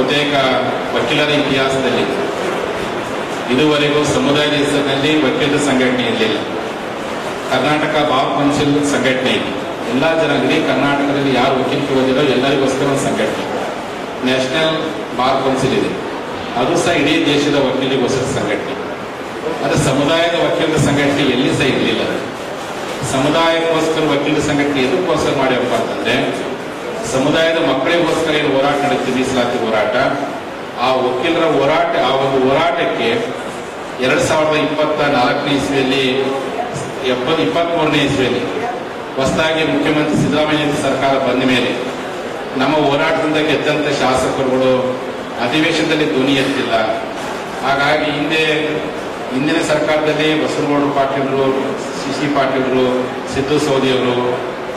ಬಹುತೇಕ ವಕೀಲರ ಇತಿಹಾಸದಲ್ಲಿ ಇದುವರೆಗೂ ಸಮುದಾಯದ ಹೆಸರಿನಲ್ಲಿ ವಕೀಲರ ಸಂಘಟನೆ ಇರಲಿಲ್ಲ. ಕರ್ನಾಟಕ ಬಾರ್ ಕೌನ್ಸಿಲ್ ಸಂಘಟನೆ ಇದೆ. ಎಲ್ಲ ಜನರಿಗೆ ಕರ್ನಾಟಕದಲ್ಲಿ ಯಾರು ವಕೀಲಿಕೆ ಓದಿರೋ ಎಲ್ಲರಿಗೋಸ್ಕರ ಒಂದು ಸಂಘಟನೆ. ನ್ಯಾಷನಲ್ ಬಾರ್ ಕೌನ್ಸಿಲ್ ಇದೆ. ಅದು ಸಹ ಇಡೀ ದೇಶದ ವಕೀಲಿಗೋಸ್ಕರ ಸಂಘಟನೆ. ಅದು ಸಮುದಾಯದ ವಕೀಲರ ಸಂಘಟನೆ ಎಲ್ಲಿ ಸಹ ಇರಲಿಲ್ಲ. ಸಮುದಾಯಕ್ಕೋಸ್ಕರ ವಕೀಲರ ಸಂಘಟನೆ ಎದಕ್ಕೋಸ್ಕರ ಮಾಡ್ಯಪ್ಪ ಅಂತಂದ್ರೆ ಸಮುದಾಯದ ಮಕ್ಕಳಿಗೋಸ್ಕರ ಏನು ಹೋರಾಟ ನಡೆಯುತ್ತೆ ಮೀಸಲಾತಿ ಹೋರಾಟ? ಆ ವಕೀಲರ ಹೋರಾಟ, ಆ ಒಂದು ಹೋರಾಟಕ್ಕೆ ಎರಡ್ ಸಾವಿರದ ಇಪ್ಪತ್ತ ನಾಲ್ಕನೇ ಇಸ್ವಿಯಲ್ಲಿ, ಎಪ್ಪತ್ ಇಪ್ಪತ್ತ್ ಮೂರನೇ ಇಸ್ವಿಯಲ್ಲಿ ಹೊಸದಾಗಿ ಮುಖ್ಯಮಂತ್ರಿ ಸಿದ್ದರಾಮಯ್ಯ ಸರ್ಕಾರ ಬಂದ ಮೇಲೆ ನಮ್ಮ ಹೋರಾಟದಿಂದ ಗೆದ್ದಂತ ಶಾಸಕರುಗಳು ಅಧಿವೇಶನದಲ್ಲಿ ಧ್ವನಿ ಎತ್ತಿಲ್ಲ. ಹಾಗಾಗಿ ಹಿಂದೆ, ಹಿಂದಿನ ಸರ್ಕಾರದಲ್ಲಿ ಬಸವನಗೌಡ ಪಾಟೀಲರು, ಸಿ ಸಿ ಪಾಟೀಲರು, ಸಿದ್ದು ಸೌದಿಯವರು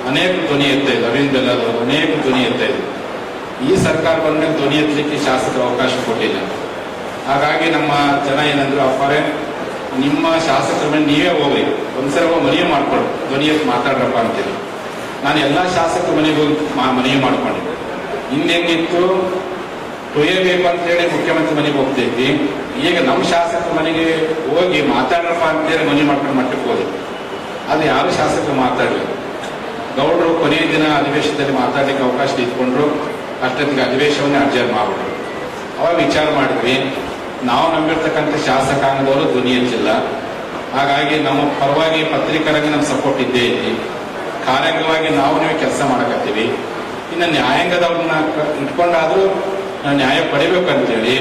ಅನೇಕ ಧ್ವನಿ ಎತ್ತೆ ಅರವಿಂದ್ ಬೆಲ್ಲದವರು ಅನೇಕ ಧ್ವನಿ ಎತ್ತೆ. ಈ ಸರ್ಕಾರ ಬಂದ ಧ್ವನಿ ಎತ್ತಲಿಕ್ಕೆ ಶಾಸಕರು ಅವಕಾಶ ಕೊಟ್ಟಿಲ್ಲ. ಹಾಗಾಗಿ ನಮ್ಮ ಜನ ಏನಂದ್ರು, ಅಪ್ಪಾರೆ, ನಿಮ್ಮ ಶಾಸಕರ ಮೇಲೆ ನೀವೇ ಹೋಗ್ರಿ. ಒಂದ್ಸಲ ಮನವಿ ಮಾಡ್ಕೊಂಡು. ಧ್ವನಿ ಎತ್ತು ಮಾತಾಡ್ರಪ್ಪ ಅಂತೇಳಿ ನಾನು ಎಲ್ಲ ಶಾಸಕರ ಮನೆಗೆ ಹೋಗಿ ಮನವಿ ಮಾಡ್ಕೊಂಡಿದ್ದೆ ಹಿಂದೆಂಗಿತ್ತು ತೊಯ್ಯಬೇಕು ಅಂತ ಹೇಳಿ ಮುಖ್ಯಮಂತ್ರಿ ಮನೆಗೆ ಹೋಗ್ತಿದ್ವಿ. ಈಗ ನಮ್ಮ ಶಾಸಕರ ಮನೆಗೆ ಹೋಗಿ ಮಾತಾಡ್ರಪ್ಪ ಅಂತೇಳಿ ಮನೆ ಮಾಡ್ಕೊಂಡು ಮಟ್ಟಕ್ಕೆ ಹೋದ್ರು ಅದು ಯಾರು ಶಾಸಕರು ಮಾತಾಡಲಿಲ್ಲ. ಗೌಡರು ಕೊನೆಯ ದಿನ ಅಧಿವೇಶನದಲ್ಲಿ ಮಾತಾಡಲಿಕ್ಕೆ ಅವಕಾಶ ಇಟ್ಕೊಂಡ್ರು, ಅಷ್ಟೊತ್ತಿಗೆ ಅಧಿವೇಶನವನ್ನೇ ಅಬ್ಸರ್ವ್ ಮಾಡ್ಬಿಟ್ರು. ಅವಾಗ ವಿಚಾರ ಮಾಡಿದ್ವಿ, ನಾವು ನಂಬಿರ್ತಕ್ಕಂಥ ಶಾಸಕಾಂಗದವರು ಧ್ವನಿ ಹೆಚ್ಚಿಲ್ಲ. ಹಾಗಾಗಿ ನಮ್ಮ ಪರವಾಗಿ ಪತ್ರಿಕರಾಗಿ ನಮ್ಮ ಸಪೋರ್ಟ್ ಇದ್ದೇ ಐತಿ ಕಾರ್ಯಾಂಗವಾಗಿ ನಾವು ನೀವು ಕೆಲಸ ಮಾಡಕತ್ತೀವಿ. ಇನ್ನು ನ್ಯಾಯಾಂಗದವ್ರನ್ನ ಇಟ್ಕೊಂಡಾದ್ರೂ ನಾವು ನ್ಯಾಯ ಪಡಿಬೇಕು ಅಂತೇಳಿ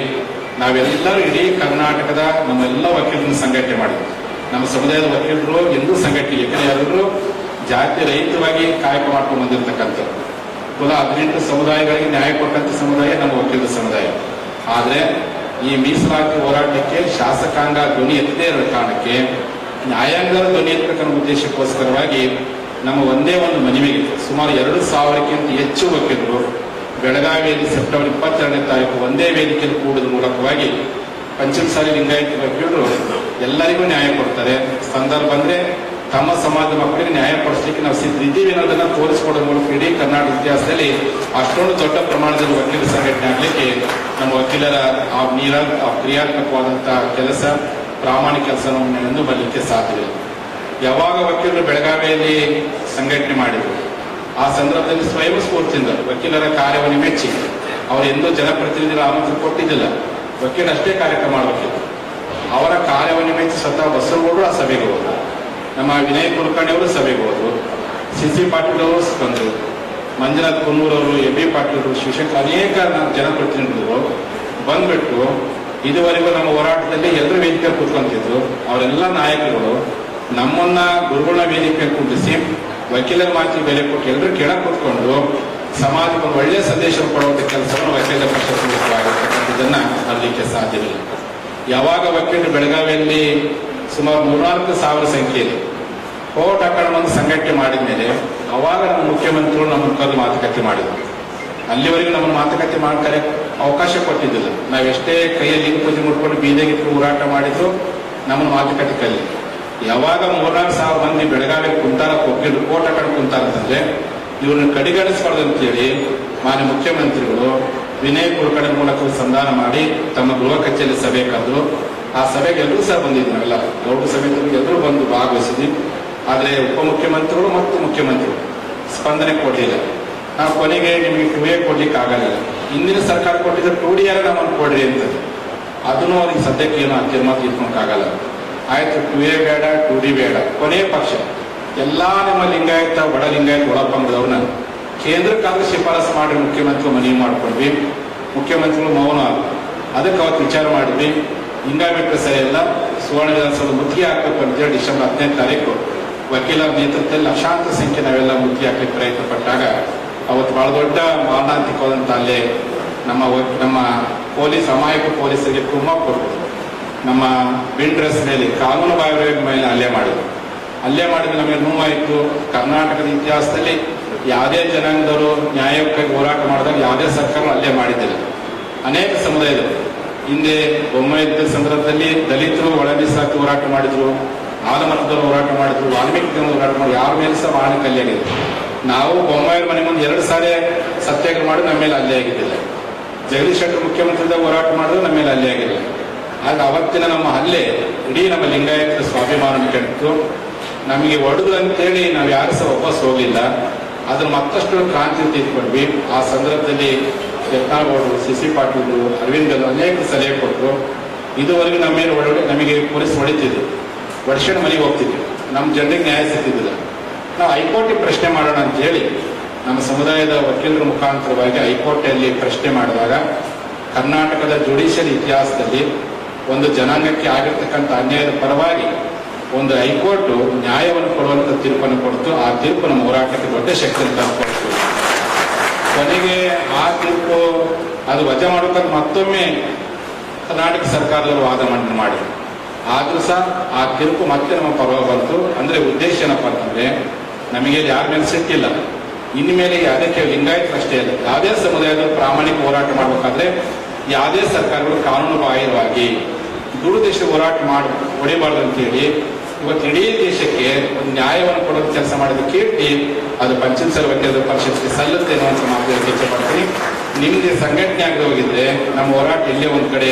ನಾವೆಲ್ಲರೂ ಇಡೀ ಕರ್ನಾಟಕದ ನಮ್ಮೆಲ್ಲ ವಕೀಲರನ್ನ ಸಂಘಟನೆ ಮಾಡಿದ್ವಿ. ನಮ್ಮ ಸಮುದಾಯದ ವಕೀಲರು ಎಂದೂ ಸಂಘಟನೆ ಯಾಕಂದ್ರೆ ಜಾತಿ ರಹಿತವಾಗಿ ಕಾಯಕ ಮಾಡ್ಕೊಂಡು ಬಂದಿರತಕ್ಕಂಥದ್ದು. ಕುಲ ಹದಿನೆಂಟು ಸಮುದಾಯಗಳಿಗೆ ನ್ಯಾಯ ಕೊಟ್ಟಂತ ಸಮುದಾಯ ನಮ್ಮ ವಕೀಲ ಸಮುದಾಯ. ಆದ್ರೆ ಈ ಮೀಸಲಾತಿ ಹೋರಾಟಕ್ಕೆ ಶಾಸಕಾಂಗ ಧ್ವನಿ ಎತ್ತದೇ ಇರೋ ಕಾರಣಕ್ಕೆ ನ್ಯಾಯಾಂಗದ ಧ್ವನಿ ಎತ್ತಕ್ಕಂಥ ಉದ್ದೇಶಕ್ಕೋಸ್ಕರವಾಗಿ ನಮ್ಮ ಒಂದೇ ಒಂದು ಮನವಿಗೆ ಸುಮಾರು ಎರಡು ಸಾವಿರಕ್ಕಿಂತ ಹೆಚ್ಚು ವಕೀಲರು ಬೆಳಗಾವಿಯಲ್ಲಿ ಸೆಪ್ಟೆಂಬರ್ ಇಪ್ಪತ್ತೆರಡನೇ ತಾರೀಕು ಒಂದೇ ವೇದಿಕೆಯಲ್ಲಿ ಕೂಡುವ ಮೂಲಕವಾಗಿ ಪಂಚಮಸಾಲಿ ಲಿಂಗಾಯತ ವಕೀಲರು ಎಲ್ಲರಿಗೂ ನ್ಯಾಯ ಕೊಡ್ತಾರೆ. ಸಂದರ್ಭ ಅಂದ್ರೆ ತಮ್ಮ ಸಮಾಜದ ಮಕ್ಕಳಿಗೆ ನ್ಯಾಯ ಪಡಿಸಲಿಕ್ಕೆ ನಾವು ಸಿದ್ಧಿದ್ದೀವಿ ಅನ್ನೋದನ್ನ ತೋರಿಸಿಕೊಡೋ ಮೂಲಕ ಇಡೀ ಕರ್ನಾಟಕ ಇತಿಹಾಸದಲ್ಲಿ ಅಷ್ಟೊಂದು ದೊಡ್ಡ ಪ್ರಮಾಣದಲ್ಲಿ ವಕೀಲರ ಸಂಘಟನೆ ಆಗಲಿಕ್ಕೆ ನಮ್ಮ ವಕೀಲರ ಆ ನೀರ, ಆ ಕ್ರಿಯಾತ್ಮಕವಾದಂತಹ ಕೆಲಸ, ಪ್ರಾಮಾಣಿಕ ಕೆಲಸವನ್ನು ಎಂದು ಬರಲಿಕ್ಕೆ ಸಾಧ್ಯವಿಲ್ಲ. ಯಾವಾಗ ವಕೀಲರು ಬೆಳಗಾವಿಯಲ್ಲಿ ಸಂಘಟನೆ ಮಾಡಿದ್ರು, ಆ ಸಂದರ್ಭದಲ್ಲಿ ಸ್ವಯಂ ಸ್ಫೂರ್ತಿಯಿಂದ ವಕೀಲರ ಕಾರ್ಯವನ್ನು ಮೆಚ್ಚಿ, ಅವರು ಎಂದೂ ಜನಪ್ರತಿನಿಧಿಗಳ ಆಮಂತ್ರಣ ಕೊಟ್ಟಿದ್ದಿಲ್ಲ. ವಕೀಲರಷ್ಟೇ ಕಾರ್ಯಕ್ರಮ ಮಾಡಬೇಕಿತ್ತು. ಅವರ ಕಾರ್ಯವನ್ನು ಮೆಚ್ಚಿ ಸ್ವತಃ ಬಸವಗೌಡರು ಆ ಸಭೆಗೆ ಹೋದ್ರು. ನಮ್ಮ ವಿನಯ್ ಕುಲಕರ್ಣಿ ಅವರು ಸಭೆಗೆ ಹೋದ್ರು. ಸಿ ಸಿ ಪಾಟೀಲ್ ಅವರು ಬಂದರು. ಮಂಜುನಾಥ್ ಕುನ್ನೂರ್ ಅವರು, ಎಂ ಬಿ ಪಾಟೀಲ್ ಶಿವಶಂಕರ್ ಅನೇಕ ಜನಪ್ರತಿನಿಧಿಗಳು ಬಂದ್ಬಿಟ್ಟು ಇದುವರೆಗೂ ನಮ್ಮ ಹೋರಾಟದಲ್ಲಿ ಎಲ್ಲರೂ ವೇದಿಕೆ ಕೂತ್ಕೊಂತಿದ್ರು. ಅವರೆಲ್ಲ ನಾಯಕರುಗಳು, ನಮ್ಮನ್ನ ಗುರುಗಳ ವೇದಿಕೆ ಕೂಡಿಸಿ ವಕೀಲರ ಮಾತಿ ಬೆಲೆ ಕೊಟ್ಟು ಎಲ್ಲರೂ ಕೆಳ ಕೂತ್ಕೊಂಡು ಸಮಾಜಕ್ಕೆ ಒಂದು ಒಳ್ಳೆಯ ಸಂದೇಶ ಕೊಡುವಂಥ ಕೆಲಸವನ್ನು ವಕೀಲರ ಇದನ್ನ ಮಾಡಲಿಕ್ಕೆ ಸಾಧ್ಯವಿಲ್ಲ. ಯಾವಾಗ ವಕೀಲರು ಬೆಳಗಾವಿಯಲ್ಲಿ ಸುಮಾರು ಮೂರ್ನಾಲ್ಕು ಸಾವಿರ ಸಂಖ್ಯೆಯಲ್ಲಿ ಕೋರ್ಟ್ ಹಾಕೊಂಡು ಒಂದು ಸಂಘಟನೆ ಮಾಡಿದ ಮೇಲೆ ಅವಾಗ ನಮ್ಮ ಮುಖ್ಯಮಂತ್ರಿಗಳು ನಮ್ಮ ಕರೆದು ಮಾತುಕತೆ ಮಾಡಿದ್ರು. ಅಲ್ಲಿವರೆಗೂ ನಮ್ಮನ್ನು ಮಾತುಕತೆ ಮಾಡ್ತಾರೆ ಅವಕಾಶ ಕೊಟ್ಟಿದ್ದಿಲ್ಲ. ನಾವೆಷ್ಟೇ ಕೈಯಲ್ಲಿ ಪೂಜೆ ಮುಟ್ಕೊಂಡು ಬೀದಿಗೆ ಹೋರಾಟ ಮಾಡಿದ್ರು, ನಮ್ಮನ್ನು ಮಾತುಕತೆ ಕಲ್ಲಿ ಯಾವಾಗ ಮೂರ್ನಾಲ್ಕು ಸಾವಿರ ಮಂದಿ ಬೆಳಗಾವಿ ಕುಂತಾರ ಒಗ್ಗಿದ್ರು ಕೋಟ ಕಡೆ ಕುಂತಾರ ಅಂತಂದ್ರೆ, ಇವ್ರನ್ನ ಅಂತ ಅಂತೇಳಿ ಮಾನ್ಯ ಮುಖ್ಯಮಂತ್ರಿಗಳು ವಿನಯ್ ಕುಲಕರ್ಣಿ ಮೂಲಕ ಸಂಧಾನ ಮಾಡಿ ತಮ್ಮ ಗೃಹ ಕಚೇರಿ ಸಭೆ ಕರೆದ್ರು. ಆ ಸಭೆಗೆ ಎಲ್ಲರೂ ಸಹ ಬಂದಿದ್ವಿ ನಾವೆಲ್ಲ ಗೌಡ ಸಮಿತಿಗಳು ಎಲ್ಲರೂ ಬಂದು ಭಾಗವಹಿಸಿದ್ವಿ. ಆದರೆ ಉಪಮುಖ್ಯಮಂತ್ರಿಗಳು ಮತ್ತು ಮುಖ್ಯಮಂತ್ರಿಗಳು ಸ್ಪಂದನೆ ಕೊಡಲಿಲ್ಲ. ನಾವು ಕೊನೆಗೆ ನಿಮಗೆ ಟು ಕೊಡ್ಲಿಕ್ಕೆ ಆಗಲಿಲ್ಲ. ಹಿಂದಿನ ಸರ್ಕಾರ ಕೊಟ್ಟಿದ್ದ ಟೂಡಿ ಆರ್ ನಮ್ಮನ್ನು ಕೊಡ್ರಿ ಅಂತ. ಅದನ್ನು ಅವ್ರಿಗೆ ಸದ್ಯಕ್ಕೆ ಏನು ತೀರ್ಮಾನ ತೀರ್ಕೊಳಕ್ಕಾಗಲ್ಲ ಆಯ್ತು ಟು ಎ ಬೇಡ, ಟು ಡಿ ಬೇಡ. ಕೊನೆಯ ಪಕ್ಷ. ಎಲ್ಲ ನಿಮ್ಮ ಲಿಂಗಾಯತ, ಬಡ ಲಿಂಗಾಯತ, ಒಳಪಂಗದವ್ರನ್ನ ಕೇಂದ್ರಕ್ಕಾದ್ರೂ ಶಿಫಾರಸು ಮಾಡಿ ಮುಖ್ಯಮಂತ್ರಿಗಳು ಮನವಿ ಮಾಡ್ಕೊಂಡ್ವಿ ಮುಖ್ಯಮಂತ್ರಿಗಳು ಮೌನ. ಅದಕ್ಕೆ ಅವತ್ತು ವಿಚಾರ ಮಾಡಿದ್ವಿ. ಹಿಂಗ ಬಿಟ್ಟರೆ ಎಲ್ಲ ಸುವರ್ಣ ವಿಧಾನಸೌಧ ಮುತ್ತಿಗೆ ಅಂತ ಅಂತೇಳಿ ಡಿಸೆಂಬರ್ ಹದಿನೈದು ತಾರೀಕು ವಕೀಲರ ನೇತೃತ್ವದಲ್ಲಿ ಅಶಾಂತ ಸಂಖ್ಯೆ ನಾವೆಲ್ಲ ಮುತ್ತಿಗೆ ಹಾಕಲಿಕ್ಕೆ ಪ್ರಯತ್ನ ಪಟ್ಟಾಗ ಅವತ್ತು ಬಹಳ ದೊಡ್ಡ ಮಾರಣಾಂತಿಕವಾದಂತ ಅಲ್ಲೇ ನಮ್ಮ ನಮ್ಮ ಪೊಲೀಸ್, ಅಮಾಯಕ ಪೊಲೀಸರಿಗೆ ಕುಮ್ಮಕ್ಕು ಕೊಟ್ಟು ನಮ್ಮ ಬಿಲ್ ಡ್ರೆಸ್ ಮೇಲೆ, ಕಾನೂನು ಬಾಹಿರ ಮೇಲೆ ಹಲ್ಲೆ ಮಾಡಿದ್ರು. ಹಲ್ಲೆ ಮಾಡಿದ್ರೆ ನಮಗೆ ನೋವಾಯಿತು. ಕರ್ನಾಟಕದ ಇತಿಹಾಸದಲ್ಲಿ ಯಾವುದೇ ಜನಾಂಗದವರು ನ್ಯಾಯಕ್ಕಾಗಿ ಹೋರಾಟ ಮಾಡಿದಾಗ ಯಾವುದೇ ಸರ್ಕಾರ ಹಲ್ಲೆ ಮಾಡಿದ್ದಿಲ್ಲ. ಅನೇಕ ಸಮುದಾಯದವರು. ಹಿಂದೆ ಬೊಮ್ಮಾಯಿ ಸಂದರ್ಭದಲ್ಲಿ ದಲಿತರು ಒಳ ಮೀಸಲಾತಿ ಹೋರಾಟ ಮಾಡಿದ್ರು ಆಲಮರದವರು ಹೋರಾಟ ಮಾಡಿದ್ರು ವಾಲ್ಮೀಕಿ ಹೋರಾಟ ಮಾಡಿದ್ರು, ಯಾರ ಮೇಲೆ ಸಹ ವಾಹನ ಕಲ್ಯಾಣ ನಾವು ಬೊಮ್ಮಾಯಿ ಮನೆ ಮುಂದೆ ಎರಡು ಸಾರಿ ಸತ್ಯಾಗ್ರಹ ಮಾಡಿ ನಮ್ಮ ಮೇಲೆ ಅಲ್ಲೇ ಆಗಿದ್ದಿಲ್ಲ ಜಗದೀಶ್ ಶೆಟ್ಟರ್ ಮುಖ್ಯಮಂತ್ರಿದಾಗ ಹೋರಾಟ ಮಾಡಿದ್ರು ನಮ್ಮ ಮೇಲೆ ಅಲ್ಲೇ ಆಗಿಲ್ಲ ಆಗ ಅವತ್ತಿನ ನಮ್ಮ ಹಲ್ಲೆ ಇಡೀ ನಮ್ಮ ಲಿಂಗಾಯತ ಸ್ವಾಭಿಮಾನ ಕೆಟ್ಟು ನಮಗೆ ಒಡೆದು ಅಂತೇಳಿ ನಾವು ಯಾರು ಸಹ ವಾಪಸ್ ಹೋಗಲಿಲ್ಲ. ಅದನ್ನು ಮತ್ತಷ್ಟು ಕ್ರಾಂತಿ ತೆಗೆದುಕೊಂಡ್ವಿ ಆ ಸಂದರ್ಭದಲ್ಲಿ ಯತ್ನಾಳ್ ಸಿ ಸಿ ಪಾಟೀಲ್ ಅರವಿಂದ್ ಗಲ್ ಅನೇಕ ಸಲಹೆ ಕೊಟ್ಟರು. ಇದುವರೆಗೆ ನಮ್ಮ ಮೇಲೆ ಒಳ್ಳೆ ನಮಗೆ ಪೊಲೀಸ್ ಹೊಡಿತಿದ್ರು ವರ್ಷಣ ಮನೆಗೆ ಹೋಗ್ತಿದ್ವಿ ನಮ್ಮ ಜನರಿಗೆ ನ್ಯಾಯ ಸಿಗ್ತಿದ್ದಿಲ್ಲ. ನಾವು ಹೈಕೋರ್ಟಿಗೆ ಪ್ರಶ್ನೆ ಮಾಡೋಣ ಅಂತ ಹೇಳಿ, ನಮ್ಮ ಸಮುದಾಯದ ವಕೀಲರ ಮುಖಾಂತರವಾಗಿ ಹೈಕೋರ್ಟಲ್ಲಿ ಪ್ರಶ್ನೆ ಮಾಡಿದಾಗ, ಕರ್ನಾಟಕದ ಜುಡಿಷಿಯಲ್ ಇತಿಹಾಸದಲ್ಲಿ ಒಂದು ಜನಾಂಗಕ್ಕೆ ಆಗಿರ್ತಕ್ಕಂಥ ಅನ್ಯಾಯದ ಪರವಾಗಿ ಒಂದು ಹೈಕೋರ್ಟ್ ನ್ಯಾಯವನ್ನು ಕೊಡುವಂಥ ತೀರ್ಪನ್ನು ಕೊಡ್ತು. ಆ ತೀರ್ಪು ನಮ್ಮ ಹೋರಾಟಕ್ಕೆ ದೊಡ್ಡ ಶಕ್ತಿಯನ್ನು ತಂದುಕೊಡ್ತು ಕೊನೆಗೆ ಆ ತೀರ್ಪು ಅದು ವಜಾ ಮಾಡಬೇಕಾದ್ರೆ ಮತ್ತೊಮ್ಮೆ ಕರ್ನಾಟಕ ಸರ್ಕಾರದವರು ವಾದ ಮಂಡನೆ ಮಾಡಿ. ಆದ್ರೂ ಸಹ ಆ ತೀರ್ಪು ಮತ್ತೆ ನಮ್ಮ ಪರವಾಗಿ ಬಂತು. ಅಂದ್ರೆ ಉದ್ದೇಶ ಏನಪ್ಪ ಅಂತಂದ್ರೆ, ನಮಗೆ ಯಾರ ಮೇಲೆ ಸಿಕ್ಕಿಲ್ಲ ಇನ್ಮೇಲೆ ಅದಕ್ಕೆ ಲಿಂಗಾಯತ್ ಅಷ್ಟೇ ಅಲ್ಲ, ಯಾವುದೇ ಸಮುದಾಯದ ಪ್ರಾಮಾಣಿಕ ಹೋರಾಟ ಮಾಡಬೇಕಾದ್ರೆ ಯಾವುದೇ ಸರ್ಕಾರಗಳು ಕಾನೂನು ಬಾಹಿರವಾಗಿ ದುರುದ್ದೇಶ ಹೋರಾಟ ಮಾಡಿ ಹೊಡಿಬಾರ್ದು ಅಂತೇಳಿ ಇವತ್ತು ಇಡೀ ದೇಶಕ್ಕೆ ಒಂದು ನ್ಯಾಯವನ್ನು ಕೊಡೋ ಕೆಲಸ ಮಾಡೋದು ಕೇಳಿ, ಅದು ಪಂಚಾಯತ್ ವಕೀಲರ ಪರಿಷತ್ಗೆ ಸಲ್ಲುತ್ತೆ ಅನ್ನೋ ಸಮಾಜದಲ್ಲಿ ಇಚ್ಛೆ ಮಾಡ್ತೀನಿ. ನಿಮ್ಗೆ ಸಂಘಟನೆ ಆಗದೆ ಹೋಗಿದ್ರೆ ನಮ್ಮ ಹೋರಾಟ ಇಲ್ಲೇ ಒಂದ್ ಕಡೆ